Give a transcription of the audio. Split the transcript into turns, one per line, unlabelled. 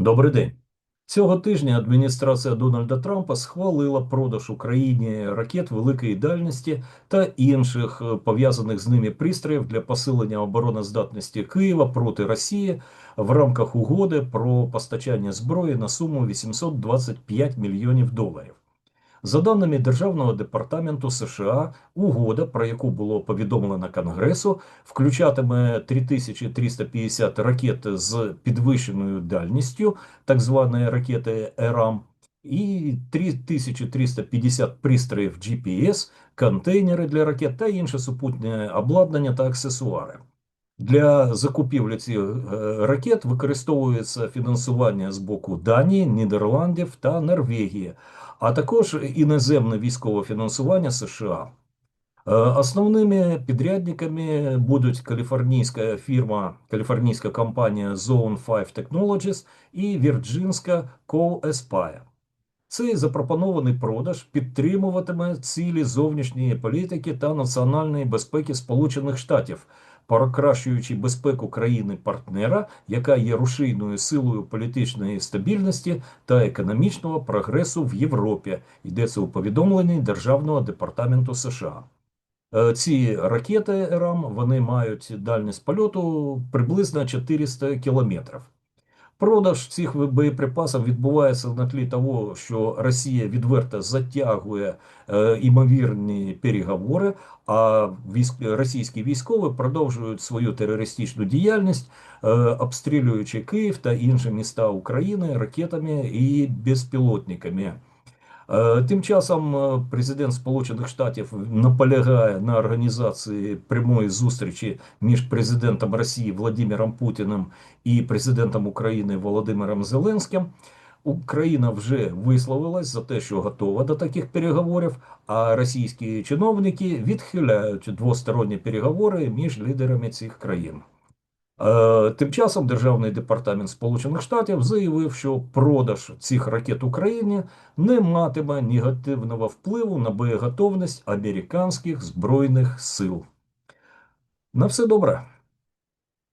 Добрий день. Цього тижня адміністрація Дональда Трампа схвалила продаж Україні ракет великої дальності та інших е, пов'язаних з ними пристроїв для посилення обороноздатності Києва проти Росії в рамках угоди про постачання зброї на суму 825 мільйонів доларів. За даними Державного департаменту США, угода, про яку було повідомлено Конгресу, включатиме 3350 ракет з підвищеною дальністю, так званої ракети ЕРАМ, і 3350 пристроїв GPS, контейнери для ракет та інше супутнє обладнання та аксесуари. Для закупівлі цих е, ракет використовується фінансування з боку Данії, Нідерландів та Норвегії, а також іноземне військове фінансування США. Е, Основними підрядниками будуть каліфорнійська фірма, каліфорнійська компанія Zone 5 Technologies і Вірджинська Co Aspire. Цей запропонований продаж підтримуватиме цілі зовнішньої політики та національної безпеки Сполучених Штатів, покращуючи безпеку країни-партнера, яка є рушійною силою політичної стабільності та економічного прогресу в Європі. Йдеться у повідомленні Державного департаменту США. Е, Ці ракети РАМ вони мають дальність польоту приблизно 400 кілометрів. Продаж цих боєприпасів відбувається на тлі того, що Росія відверто затягує е, імовірні переговори, а військ, російські військові продовжують свою терористичну діяльність, е, обстрілюючи Київ та інші міста України ракетами і безпілотниками. Е, Тим часом е, президент Сполучених Штатів наполягає на організації прямої зустрічі між президентом Росії Владимиром Путіним і президентом України Володимиром Зеленським. Україна вже висловилась за те, що готова до таких переговорів, а російські чиновники відхиляють двосторонні переговори між лідерами цих країн. Е, Тим часом Державний департамент Сполучених Штатів заявив, що продаж цих ракет Україні не матиме негативного впливу на боєготовність американських збройних сил. На все добре.